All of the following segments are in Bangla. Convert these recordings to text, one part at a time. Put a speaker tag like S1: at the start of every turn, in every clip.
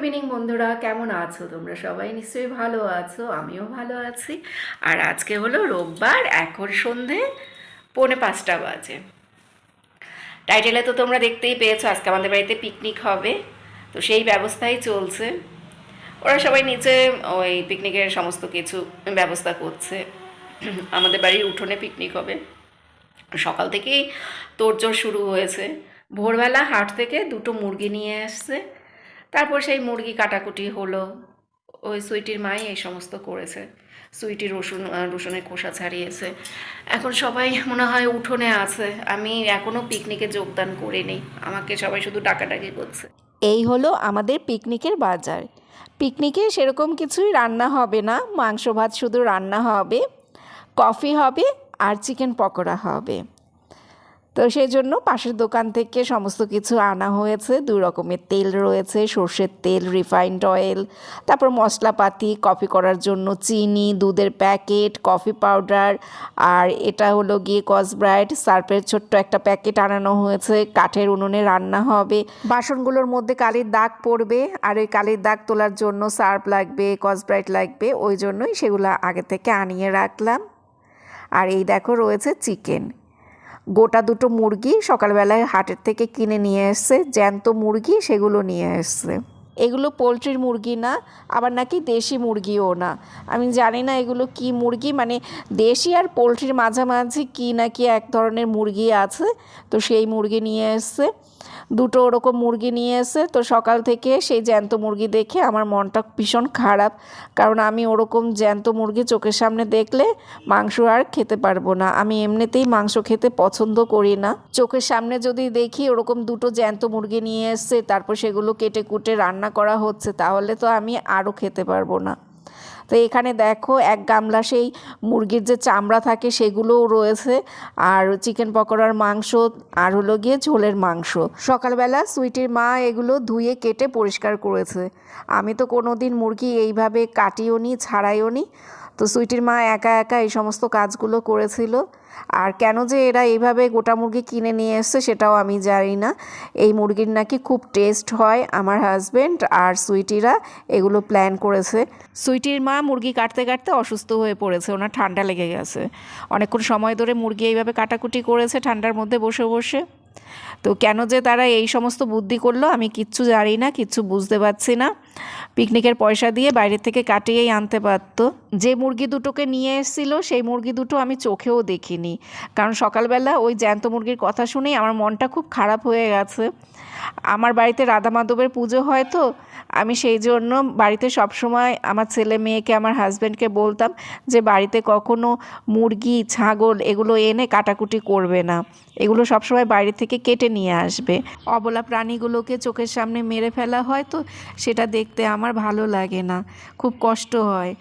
S1: ইভিনিং বন্ধুরা। কেমন আছো? তোমরা সবাই নিশ্চয়ই ভালো আছো, আমিও ভালো আছি। আর আজকে হলো রোববার, এখন সন্ধে পৌনে পাঁচটা বাজে। টাইটেলে তো তোমরা দেখতেই পেয়েছ, আজকে আমাদের বাড়িতে পিকনিক হবে। তো সেই ব্যবস্থাই চলছে। ওরা সবাই নিচে ওই পিকনিকের সমস্ত কিছু ব্যবস্থা করছে। আমাদের বাড়ির উঠোনে পিকনিক হবে। সকাল থেকেই তোড়জোড় শুরু হয়েছে। ভোরবেলা হাট থেকে দুটো মুরগি নিয়ে আসছে তারপর সেই মুরগি কাটাকুটি হলো। ওই সুইটির মাই এই সমস্ত করেছে। সুইটি রসুন রসুনের খোসা ছাড়িয়েছে। এখন সবাই মনে হয় উঠোনে আছে। আমি এখনও পিকনিকে যোগদান করিনি। আমাকে সবাই শুধু ডাকাডাকি করছে।
S2: এই হলো আমাদের পিকনিকের বাজার। পিকনিকে সেরকম কিছুই রান্না হবে না। মাংস ভাত শুধু রান্না হবে, কফি হবে আর চিকেন পকোড়া হবে। তো সেই জন্য পাশের দোকান থেকে সমস্ত কিছু আনা হয়েছে। দু রকমের তেল রয়েছে, সর্ষের তেল রিফাইন্ড অয়েল তারপর মশলাপাতি কফি করার জন্য চিনি, দুধের প্যাকেট কফি পাউডার আর এটা হলো গিয়ে কসব্রাইট সার্ফের ছোট্ট একটা প্যাকেট আনানো হয়েছে। কাঠের উনুনে রান্না হবে। বাসনগুলোর মধ্যে কালির দাগ পড়বে, আর ওই কালির দাগ তোলার জন্য সার্ফ লাগবে কসব্রাইট লাগবে, ওই জন্যই সেগুলো আগে থেকে আনিয়ে রাখলাম। আর এই দেখো রয়েছে চিকেন গোটা দুটো মুরগি সকালবেলায় হাটের থেকে কিনে নিয়ে এসছে জ্যান্ত মুরগি সেগুলো নিয়ে এসছে। এগুলো পোলট্রির মুরগি না, আবার নাকি দেশি মুরগিও না। আমি জানি না এগুলো কি মুরগি মানে দেশি আর পোলট্রির মাঝামাঝি কি না কি এক ধরনের মুরগি আছে, তো সেই মুরগি নিয়ে এসছে। দুটো ওরকম মুরগি নিয়ে এসে তো সকাল থেকে সেই জ্যান্ত মুরগি দেখে আমার মনটা ভীষণ খারাপ, কারণ আমি ওরকম জ্যান্ত মুরগি চোখের সামনে দেখলে মাংস আর খেতে পারব না। আমি এমনিতেই মাংস খেতে পছন্দ করি না। চোখের সামনে যদি দেখি ওরকম দুটো জ্যান্ত মুরগি নিয়ে এসছে, তারপর সেগুলো কেটে কুটে রান্না করা হচ্ছে, তাহলে তো আমি আরও খেতে পারব না। তো এখানে দেখো, এক গামলা সেই মুরগির যে চামড়া থাকে সেগুলোও রয়েছে, আর চিকেন পকোড়ার মাংস, আর হলো গিয়ে ঝোলের মাংস। সকালবেলা সুইটির মা এগুলো ধুয়ে কেটে পরিষ্কার করেছে। আমি তো কোনো দিন মুরগি এইভাবে কাটিও নি ছাড়াইও নি তো সুইটির মা একা একা এই সমস্ত কাজগুলো করেছিল। আর কেন যে এরা এইভাবে গোটা মুরগি কিনে নিয়ে এসছে সেটাও আমি জানি না। এই মুরগির নাকি খুব টেস্ট হয় আমার হাজবেন্ড আর সুইটিরা এগুলো প্ল্যান করেছে। সুইটির মা মুরগি কাটতে কাটতে অসুস্থ হয়ে পড়েছে, ওনার ঠান্ডা লেগে গেছে। অনেকক্ষণ সময় ধরে মুরগি এইভাবে কাটাকুটি করেছে ঠান্ডার মধ্যে বসে বসে। তো কেন যে তারা এই সমস্ত বুদ্ধি করল আমি কিচ্ছু জানি না, কিচ্ছু বুঝতে পারছি না। পিকনিকের পয়সা দিয়ে বাইরে থেকে কাটিয়েই আনতে পারত। যে মুরগি দুটোকে নিয়ে এসেছিল, সেই মুরগি দুটো আমি চোখেও দেখিনি। কারণ সকালবেলা ওই জ্যান্ত মুরগির কথা শুনেই আমার মনটা খুব খারাপ হয়ে গেছে। আমার বাড়িতে রাধা মাধবের পুজো হয় তো, আমি সেই জন্য বাড়িতে সবসময় আমার ছেলে মেয়েকে, আমার হাজব্যান্ডকে বলতাম যে বাড়িতে কখনো মুরগি, ছাগল এগুলো এনে কাটাকুটি করবে না। এগুলো সবসময় বাইরে থেকে কেটে নিয়ে আসবে। অবলা প্রাণীগুলোকে চোখের সামনে মেরে ফেলা হয় তো, সেটা দেখতে আমার ভালো লাগে না, খুব কষ্ট হয়,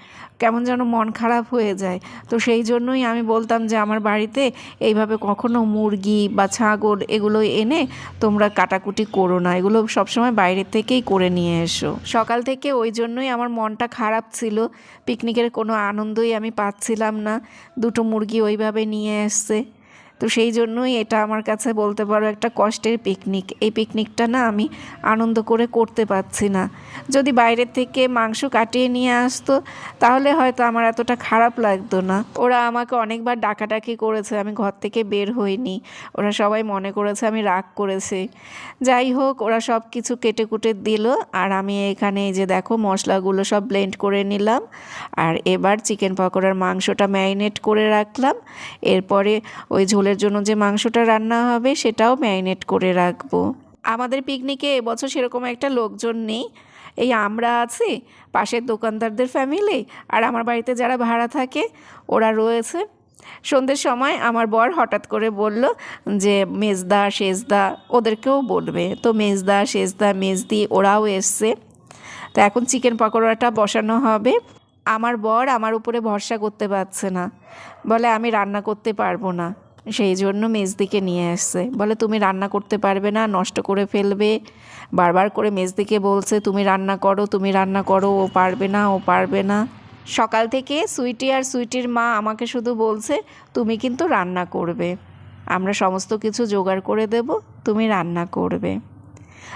S2: কেমন যেন মন খারাপ হয়ে যায়। তো সেই জন্যই আমি বলতাম যে আমার বাড়িতে এইভাবে কখনো মুরগি বা ছাগল এগুলো এনে তোমরা কাটাকুটি করো না, এগুলো সবসময় বাইরে থেকেই করে নিয়ে এসো। সকাল থেকে ওই জন্যই আমার মনটা খারাপ ছিল, পিকনিকের কোনো আনন্দই আমি পাচ্ছিলাম না, দুটো মুরগি ওইভাবে নিয়ে এসছে। তো সেই জন্যই এটা আমার কাছে বলতে পারো একটা কষ্টের পিকনিক এই পিকনিকটা না আমি আনন্দ করে করতে পারছি না। যদি বাইরের থেকে মাংস কাটিয়ে নিয়ে আসতো, তাহলে হয়তো আমার এতটা খারাপ লাগতো না। ওরা আমাকে অনেকবার ডাকাডাকি করেছে, আমি ঘর থেকে বের হইনি। ওরা সবাই মনে করেছে আমি রাগ করেছি। যাই হোক, ওরা সব কিছু কেটে কুটে দিল, আর আমি এখানে এই যে দেখো মশলাগুলো সব ব্লেন্ড করে নিলাম। আর এবার চিকেন পকোড়ার মাংসটা ম্যারিনেট করে রাখলাম। এরপরে ওই ঝোলের জন্য যে মাংসটা রান্না হবে সেটাও ম্যারিনেট করে রাখব। আমাদের পিকনিকে এবছর সেরকম একটা লোকজন নেই। এই আমরা আছি, পাশের দোকানদারদের ফ্যামিলি আর আমার বাড়িতে যারা ভাড়া থাকে, ওরা রয়েছে। সন্ধ্যের সময় আমার বর হঠাৎ করে বলল যে, মেজদা শেজদা ওদেরকেও বলবে। তো মেজদা শেজদা মেজদি ওরাও এসছে। তো এখন চিকেন পকোড়াটা বসানো হবে। আমার বর আমার উপরে ভরসা করতে পারছে না। বলে, আমি রান্না করতে পারব না। সেই জন্য মেজদিকে নিয়ে এসছে। বলে, তুমি রান্না করতে পারবে না, নষ্ট করে ফেলবে। বারবার করে মেজদিকে বলছে, তুমি রান্না করো, তুমি রান্না করো, ও পারবে না, ও পারবে না। সকাল থেকে সুইটি আর সুইটির মা আমাকে শুধু বলছে, তুমি কিন্তু রান্না করবে। আমরা সমস্ত কিছু জোগাড় করে দেব, তুমি রান্না করবে।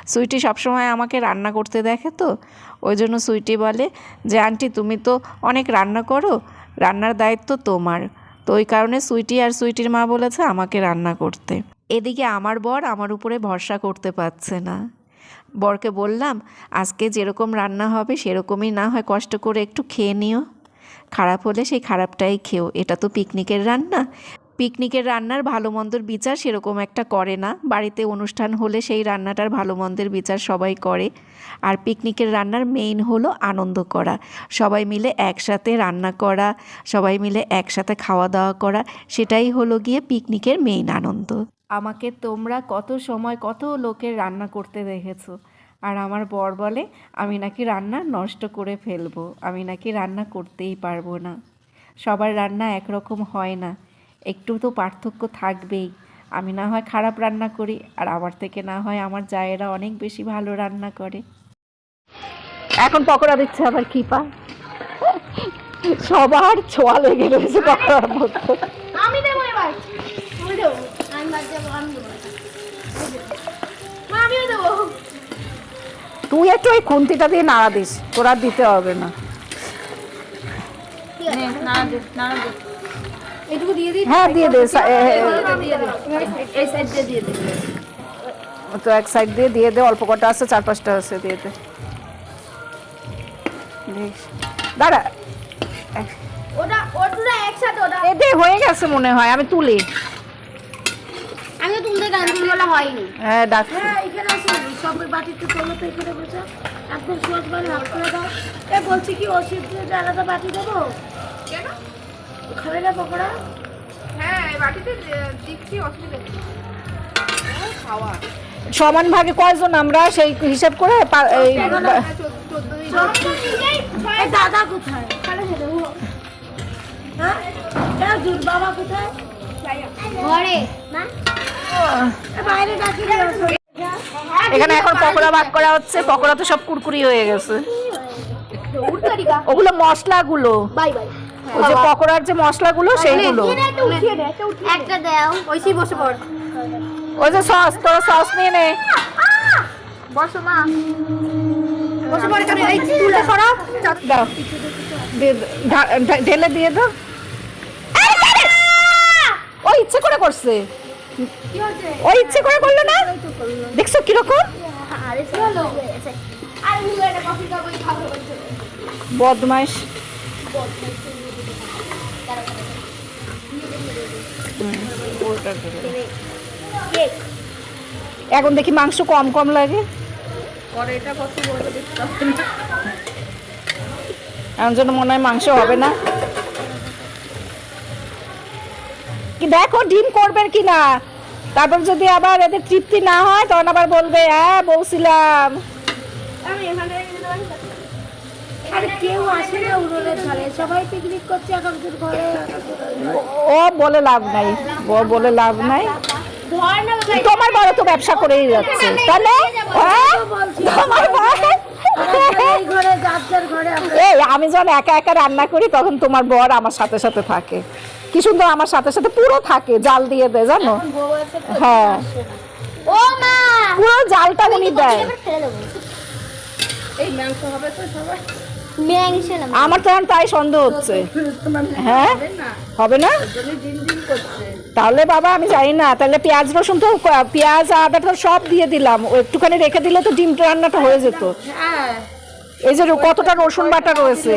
S2: সুইটি সবসময় আমাকে রান্না করতে দেখে তো। ওই জন্য সুইটি বলে, যে আন্টি, তুমি তো অনেক রান্না করো, রান্নার দায়িত্ব তোমার। তো ওই কারণে সুইটি আর সুইটির মা বলেছে আমাকে রান্না করতে। এদিকে আমার বর আমার উপরে ভরসা করতে পারছে না। বরকে বললাম, আজকে যেরকম রান্না হবে, সেরকমই না হয় কষ্ট করে একটু খেয়ে নিও। খারাপ হলে সেই খারাপটাই খেও। এটা তো পিকনিকের রান্না। পিকনিকের রান্নার ভালো মন্দর বিচার সেরকম একটা করে না। বাড়িতে অনুষ্ঠান হলে সেই রান্নাটার ভালো মন্দের বিচার সবাই করে। আর পিকনিকের রান্নার মেইন হলো আনন্দ করা। সবাই মিলে একসাথে রান্না করা, সবাই মিলে একসাথে খাওয়া দাওয়া করা, সেটাই হলো গিয়ে পিকনিকের মেইন আনন্দ। আমাকে তোমরা কত সময় কত লোকের রান্না করতে দেখেছ? আর আমার বর বলে, আমি নাকি রান্না নষ্ট করে ফেলব। আমি নাকি রান্না করতেই পারব না। সবার রান্না একরকম হয় না। একটু তো পার্থক্য থাকবেই। আমি না হয় খারাপ রান্না করি আর আমার থেকে না হয় আমার জায়েরা অনেক বেশি ভালো রান্না করে। এখন পকোড়া দিচ্ছে আবার কি পা? সবার ছোঁয়া লেগে রয়েছে পকোড়ার মধ্যে।
S3: আমি দেবো এবার। আমি দেবো। আমি বাদ দেবো আমি দেবো। মা, আমিও দেবো।
S2: তুই একটু ওই খুন্তিটা দিয়ে নাড়া দিস তোরা দিতে হবে না।
S3: ঠিক আছে এটুকু দিয়ে দিই?
S2: হ্যাঁ দিয়ে দে সা- এ- এ-
S3: দিয়ে দে। এই সাইড দিয়ে দিয়ে দে।
S2: তো এক সাইড দিয়ে দিয়ে দে অল্প কটা আছে চার পাঁচটা আছে দিয়ে দে। দাঁড়া।
S3: ওটা ওটা একসাথে ওটা।
S2: এ হয়ে গেছে মনে হয় আমি তুলি।
S3: আমি তো তুলতে গান হয়নি।
S2: হ্যাঁ ডাক
S3: হ্যাঁ এখানে আসো। সব বাটিতে তোলো তো এখানে বসে। একদম সোজ বার হাত করে দাও। এ বলছি কি ও সিদ্ধ আলাদা বাটি দেবো? কেন? খাবে না পকোড়া?
S2: সমান ভাগে কয়জন আমরা সেই হিসাব করে
S3: দাদা কোথায়? হ্যাঁ? বাবা কোথায়?
S2: এখানে এখন পকোড়া ভাগ করা হচ্ছে পকোড়া তো সব কুরকুরি হয়ে গেছে। ওগুলো মশলাগুলো।
S3: Bye bye.
S2: ওই যে পকোড়ার যে মশলাগুলো সেইগুলো।
S3: একটা দাও ওইসি বসে পড়।
S2: ওই যে সস তোর সস নিয়ে নে।
S3: বসো মা। বসে পড়ে কেন? এই তুলে
S2: দাও। ঢেলে দিয়ে দাও। ও ইচ্ছে করে করছে। ও ইচ্ছে করে করল না? দেখছ কীরকম? বদমাইশ। এখন দেখি মাংস কম কম লাগে। এমন জন্য মনে হয় মাংস হবে না। কি দেখো ডিম করবেন কি না? তারপর যদি আবার এদের তৃপ্তি না হয় তখন আবার বলবে হ্যাঁ বলছিলাম।
S3: আমি এখানে আরে কেউ আসে না উড়োলে ঝালে। সবাই পিকনিক করছে এখন ঘরে।
S2: ও বলে লাভ নাই। ও বলে লাভ নাই। তোমার বড় তো ব্যবসা করেই যাচ্ছে। তাহলে? হ্যাঁ? তোমার
S3: এই
S2: আমি যখন একা একা রান্না করি তখন তোমার বর আমার সাথে সাথে থাকে। কি সুন্দর আমার সাথে সাথে পুরো থাকে জাল দিয়ে দেয় জানো। হ্যাঁ।
S3: ও মা!
S2: পুরো জালটা উনি দেয়।
S3: এই মাংস হবে তো সবাই।
S2: আমার তো তাই সন্দেহ হচ্ছে। হ্যাঁ? হবে না? তাহলে বাবা আমি জানি না। তাহলে পেঁয়াজ রসুন তো পেঁয়াজ আদা তো সব দিয়ে দিলাম। একটুখানি রেখে দিলে তো ডিম রান্নাটা হয়ে যেত। এই যে কতটা রসুন বাটা রয়েছে।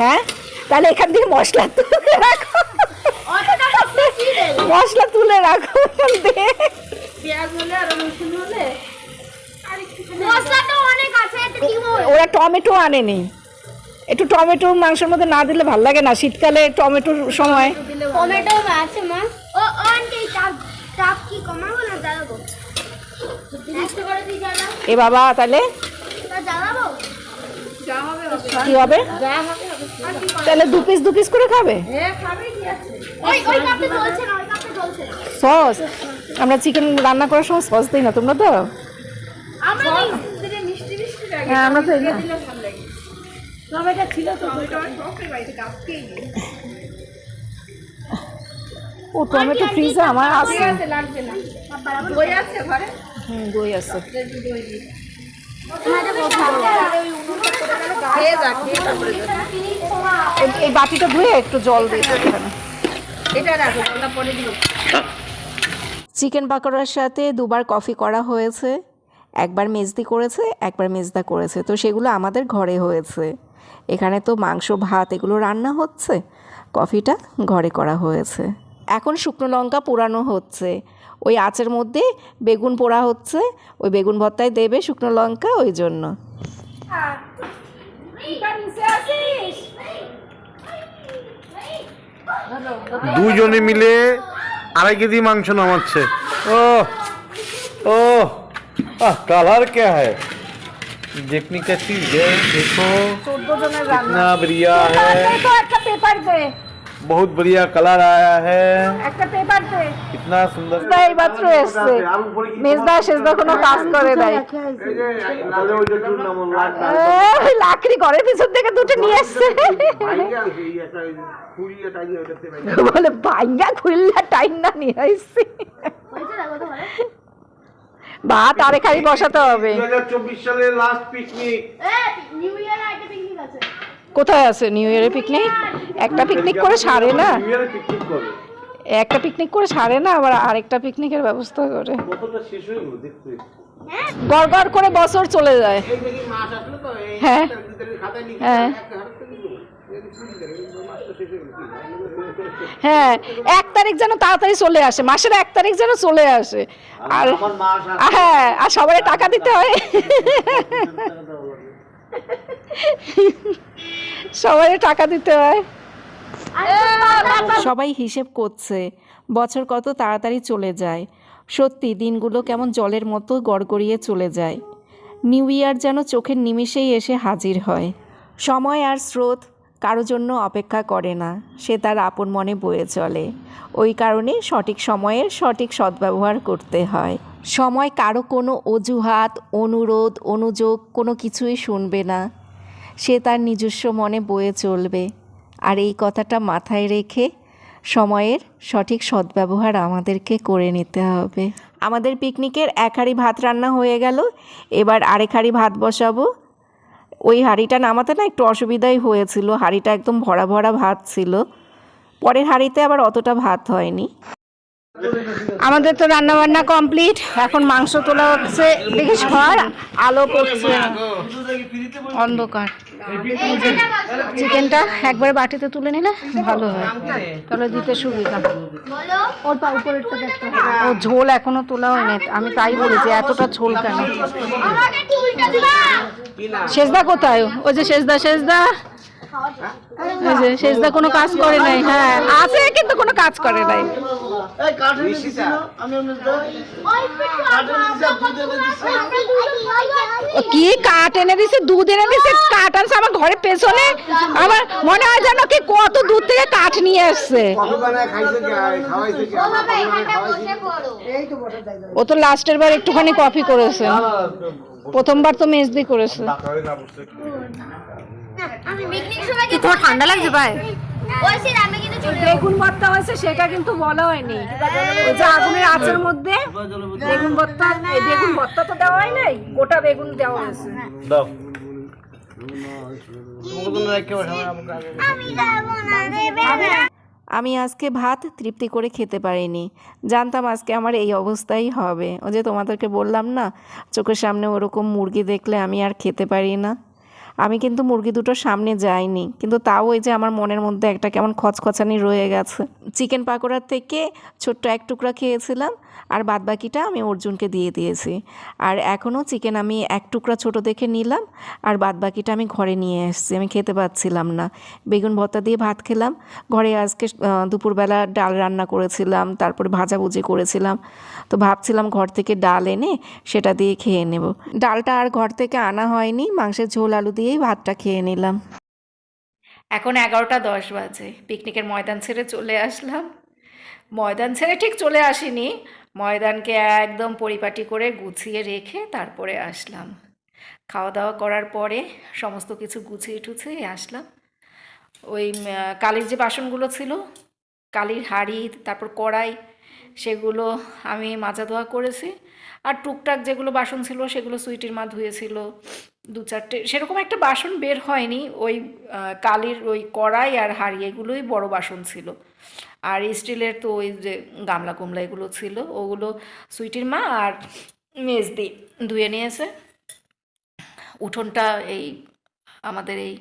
S2: হ্যাঁ? তাহলে এখান থেকে মশলা তুলে রাখো। মশলা তুলে রাখো
S3: অনেক আছে এটা কি হবে
S2: ওরা টমেটো আনেনি। একটু টমেটো মাংসের মধ্যে না দিলে ভালো লাগে না। শীতকালে টমেটোর সময়।
S3: টমেটো আছে মা। ও আন্টি কি কমাবো না জ্বালাবো?
S2: এ বাবা তাহলে?
S3: তা
S2: কি হবে? তাহলে দু পিস দু পিস করে খাবে?
S3: না
S2: সস? আমরা চিকেন রান্না করার সময় সস দিই না তোমরা তো
S3: আমরা দিলে মিষ্টি মিষ্টি লাগে
S2: হ্যাঁ আমরা তো এই
S3: টমেটো ছিল তো
S2: ও টমেটো ফ্রিজে আমার আছে।
S1: লাগবে না। দই আছে ঘরে?
S2: হুম দই আছে।
S1: খেয়ে যা খেয়ে তারপরে যাবি।
S2: এই- এই বাটিটা ধুয়ে একটু জল দিয়ে
S1: এটা রাখো পরে দিও।
S2: চিকেন পাকোড়ার সাথে দুবার কফি করা হয়েছে। একবার মেজদি করেছে, একবার মেজদা করেছে। তো সেগুলো আমাদের ঘরে হয়েছে। এখানে তো মাংস, ভাত এগুলো রান্না হচ্ছে, কফিটা ঘরে করা হয়েছে। এখন শুকনো লঙ্কা পোড়ানো হচ্ছে। ওই আঁচের মধ্যে বেগুন পোড়া হচ্ছে, ওই বেগুন ভর্তায় দেবে শুকনো লঙ্কা ওই জন্য।
S4: দুজনে মিলে আড়াই কেজি মাংস নামাচ্ছে। ও ও আহ कलर क्या है देखने का चीज है देखो कितना बढ़िया है
S3: একটা পেপার দে
S4: बहुत बढ़िया कलर आया है
S3: একটা পেপার দে
S4: कितना सुंदर
S2: মেজদা এইমাত্র এসছে মেজদা সেজদা কোনো কাজ করে দেয় এই, লাকড়ি ঘরের পিছন থেকে দুটো নিয়ে এসছে বলে ভাইয়া খুললা টাইম না নিয়ে আসছি ভাত আরে খালি বসাতে হবে।
S4: চব্বিশ সালের লাস্ট পিকনিক
S3: নিউ ইয়ার একটা পিকনিক আছে।
S2: কোথায় আছে নিউ ইয়ারের পিকনিক একটা পিকনিক করে সারে না।
S4: পিকনিক করে।
S2: একটা পিকনিক করে সারে না আবার আরেকটা পিকনিকের ব্যবস্থা করে।
S4: হয়ে
S2: গড় গড় করে বছর চলে যায়। হ্যাঁ। হ্যাঁ। হ্যাঁ এক তারিখ যেন তাড়াতাড়ি চলে আসে মাসের এক তারিখ যেন চলে আসে। আর হ্যাঁ আর সবাই টাকা দিতে হয়। সবাই টাকা দিতে হয়। সবাই হিসেব করছে বছর কত তাড়াতাড়ি চলে যায়। সত্যি দিনগুলো কেমন জলের মতো গড়গড়িয়ে চলে যায়। নিউ ইয়ার যেন চোখের নিমিষেই এসে হাজির হয়। সময় আর স্রোত কারও জন্য অপেক্ষা করে না, সে তার আপন মনে বয়ে চলে। ওই কারণে সঠিক সময়ের সঠিক সদ্ব্যবহার করতে হয়। সময় কারও কোনো অজুহাত, অনুরোধ, অনুযোগ কোনো কিছুই শুনবে না। সে তার নিজস্ব মনে বয়ে চলবে। আর এই কথাটা মাথায় রেখে সময়ের সঠিক সদ্ব্যবহার আমাদেরকে করে নিতে হবে। আমাদের পিকনিকের এক হাঁড়ি ভাত রান্না হয়ে গেল। এবার আরেক হাঁড়ি ভাত বসাবো। ওই হাঁড়িটা নামাতে না একটু অসুবিধাই হয়েছিল। হাঁড়িটা একদম ভরা ভরা ভাত ছিল। পরের হাঁড়িতে আবার অতটা ভাত হয়নি। আমাদের তো রান্না বান্না কমপ্লিট, এখন মাংস তোলা হচ্ছে দেখি সর আলো পড়ছে। অন্ধকার। চিকেনটা একবারে বাটিতে তুলে নিলে ভালো হয়, তাহলে দিতে সুবিধা। ও ঝোল এখনও তোলা হয়নি, আমি তাই বলেছি, এতটা ঝোল কেন? শেষদা কোথায়? ওই যে ওই যে শেষদা কোনো কাজ করে নাই হ্যাঁ আছে কিন্তু কোনো কাজ করে নাই। ও কি কাঠ এনে দিছে দুধ এনে দিছে কাঠ আনছে আমার ঘরের পেছনে আমার মনে হয় যেন কি কত দূর থেকে কাঠ নিয়ে আসছে ও তো লাস্টের বার একটুখানি কফি করেছে প্রথমবার তো মেজদি করেছে
S1: ঠান্ডা লাগছে ভাই
S2: বেগুন ভর্তা হয়েছে সেটা কিন্তু বলা হয়নি। ওই যে আগুনের আঁচের মধ্যে বেগুন ভর্তা বেগুন ভর্তা তো দেওয়া হয় নাই গোটা বেগুন দেওয়া হয়েছে।
S3: আমি
S2: আজকে ভাত তৃপ্তি করে খেতে পারিনি। জানতাম আজকে আমার এই অবস্থাই হবে। ও যে তোমাদেরকে বললাম না চোখের সামনে ওরকম মুরগি দেখলে আমি আর খেতে পারি না। আমি কিন্তু মুরগি দুটোর সামনে যাইনি। কিন্তু তাও ওই যে আমার মনের মধ্যে একটা কেমন খচখচানি রয়ে গেছে। চিকেন পাকোড়ার থেকে ছোট্ট এক টুকরা খেয়েছিলাম আর বাদবাকিটা আমি অর্জুনকে দিয়ে দিয়েছি। আর এখনও চিকেন আমি এক টুকরা ছোট দেখে নিলাম আর বাদবাকিটা আমি ঘরে নিয়ে এসেছি। আমি খেতে পাচ্ছিলাম না। বেগুন ভর্তা দিয়ে ভাত খেলাম। ঘরে আজকে দুপুরবেলা ডাল রান্না করেছিলাম, তারপরে ভাজাভুজি করেছিলাম। তো ভাবছিলাম ঘর থেকে ডাল এনে সেটা দিয়ে খেয়ে নেব। ডালটা আর ঘর থেকে আনা হয়নি। মাংসের ঝোল আলু দিয়েই ভাতটা খেয়ে নিলাম।
S1: এখন এগারোটা দশ বাজে। পিকনিকের ময়দান ছেড়ে চলে আসলাম। ময়দান ছেড়ে ঠিক চলে আসিনি। ময়দানকে একদম পরিপাটি করে গুছিয়ে রেখে তারপরে আসলাম। খাওয়া দাওয়া করার পরে সমস্ত কিছু গুছিয়ে টুছিয়ে আসলাম। ওই কালির যে বাসনগুলো ছিল,
S2: কালির হাঁড়ি, তারপর কড়াই, সেগুলো আমি মাজা ধোয়া করেছি। আর টুকটাক যেগুলো বাসন ছিল সেগুলো সুইটির মা ধুয়েছিল, দু চারটে, সেরকম একটা বাসন বের হয়নি, ওই কালির ওই কড়াই আর হাঁড়ি এগুলোই বড় বাসন ছিল। আর স্টিলের তো ওই যে গামলা কুমলা এগুলো ছিল, ওগুলো সুইটির মা আর মেজদি ধুয়ে নিয়েছে। উঠোনটা এই আমাদের এই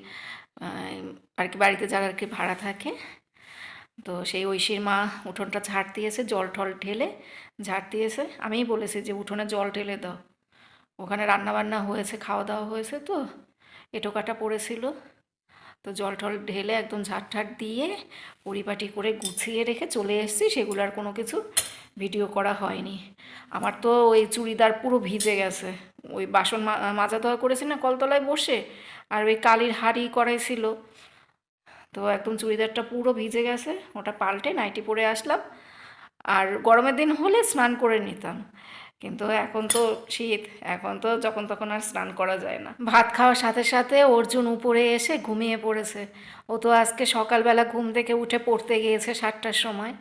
S2: আর কি বাড়িতে যারা আর কি ভাড়া থাকে তো সেই ঐশীর মা উঠোনটা ঝাড় দিয়েছে, জল টল ঢেলে ঝাড় দিয়েছে। আমিই বলেছি যে, উঠোনে জল ঢেলে দাও। ওখানে রান্না বান্না হয়েছে খাওয়া দাওয়া হয়েছে তো এটো কাটা পড়েছিল। তো জল টল ঢেলে একদম ঝাড় দিয়ে পরিপাটি করে গুছিয়ে রেখে চলে এসেছি। সেগুলো আর কোনো কিছু ভিডিও করা হয়নি। আমার তো ওই চুড়িদার পুরো ভিজে গেছে। ওই বাসন মাজা ধোয়া করেছি না, কলতলায় বসে, আর ওই কালির হাঁড়ি করাইছিল তো একদম চুড়িদারটা পুরো ভিজে গেছে, ওটা পাল্টে নাইটি পরে আসলাম। আর গরমের দিন হলে স্নান করে নিতাম, কিন্তু এখন তো শীত, এখন তো যখন তখন আর স্নান করা যায় না। ভাত খাওয়ার সাথে সাথে অর্জুন উপরে এসে ঘুমিয়ে পড়েছে। ও তো আজকে সকালবেলা ঘুম থেকে উঠে পড়তে গিয়েছে সাতটার সময়।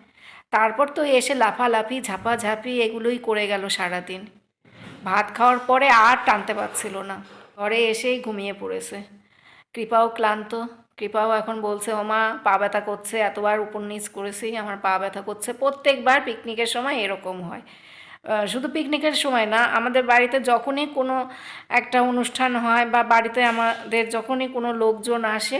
S2: তারপর তো এসে লাফালাফি, ঝাপাঝাপি এগুলোই করে গেল সারাদিন। ভাত খাওয়ার পরে আর টানতে পারছিল না, ঘরে এসেই ঘুমিয়ে পড়েছে। কৃপাও ক্লান্ত কৃপাও এখন বলছে ওমা পা ব্যথা করছে, এতবার উপর নিচ করেছি, আমার পা ব্যথা করছে। প্রত্যেকবার পিকনিকের সময় এরকম হয়। শুধু পিকনিকের সময় না, আমাদের বাড়িতে যখনই কোনো একটা অনুষ্ঠান হয় বা বাড়িতে আমাদের যখনই কোনো লোকজন আসে,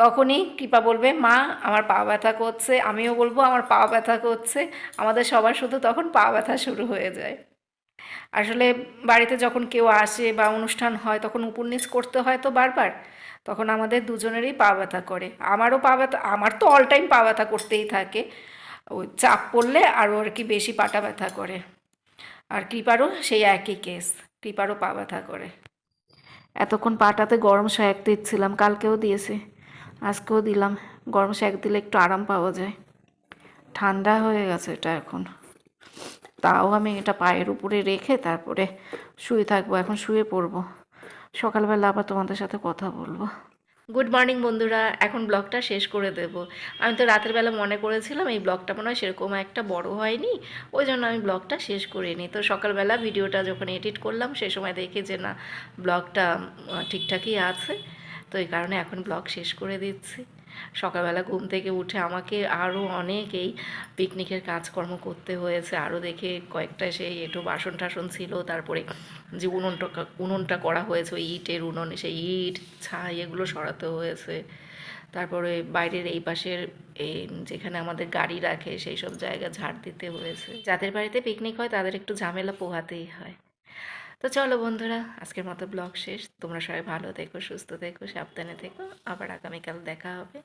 S2: তখনই কৃপা বলবে, মা, আমার পা ব্যথা করছে। আমিও বলব, আমার পা ব্যথা করছে। আমাদের সবার শুধু তখন পা ব্যথা শুরু হয়ে যায়। আসলে বাড়িতে যখন কেউ আসে বা অনুষ্ঠান হয়, তখন নিচ করতে হয় তো বারবার। তখন আমাদের দুজনেরই পা ব্যথা করে। আমারও পা ব্যথা, আমার তো অল টাইম পা ব্যথা করতেই থাকে। ওই চাপ পড়লে আরও আর কি বেশি পাটা ব্যথা করে। আর কৃপারও সেই একই কেস কৃপারও পা ব্যথা করে। এতক্ষণ পাটাতে গরম শ্যাক দিচ্ছিলাম, কালকেও দিয়েছে, আজকেও দিলাম। গরম শ্যাক দিলে একটু আরাম পাওয়া যায়। ঠান্ডা হয়ে গেছে এটা এখন। তাও আমি এটা পায়ের উপরে রেখে তারপরে শুয়ে থাকব, এখন শুয়ে পড়ব। সকালবেলা আবার তোমাদের সাথে কথা বলব। গুড মর্নিং বন্ধুরা, এখন ব্লগটা শেষ করে দেব। আমি তো রাতের বেলা মনে করেছিলাম এই ব্লগটা মনে হয় সেরকম একটা বড় হয়নি, ওই জন্য আমি ব্লগটা শেষ করিনি। তো সকালবেলা ভিডিওটা যখন এডিট করলাম, সে সময় দেখি যে না, ব্লগটা ঠিকঠাকই আছে, তো এই কারণে এখন ব্লগ শেষ করে দিচ্ছি। সকালবেলা ঘুম থেকে উঠে আমাকে আরও অনেক এই পিকনিকের কাজকর্ম করতে হয়েছে। আরও দেখে কয়েকটা সেই একটু বাসন টাসন ছিল, তারপরে যে উনুনটা উনুনটা করা হয়েছে, ওই ইটের উনুনে, সেই ইট, ছাই এগুলো সরাতে হয়েছে। তারপরে বাইরের এই পাশের এই যেখানে আমাদের গাড়ি রাখে, সেই সব জায়গা ঝাড় দিতে হয়েছে। যাদের বাড়িতে পিকনিক হয়, তাদের একটু ঝামেলা পোহাতেই হয়। তো চলো বন্ধুরা, আজকের মতো ব্লগ শেষ। তোমরা সবাই ভালো থেকো, সুস্থ থেকো, সাবধানে থেকো। আবার আগামীকাল দেখা হবে।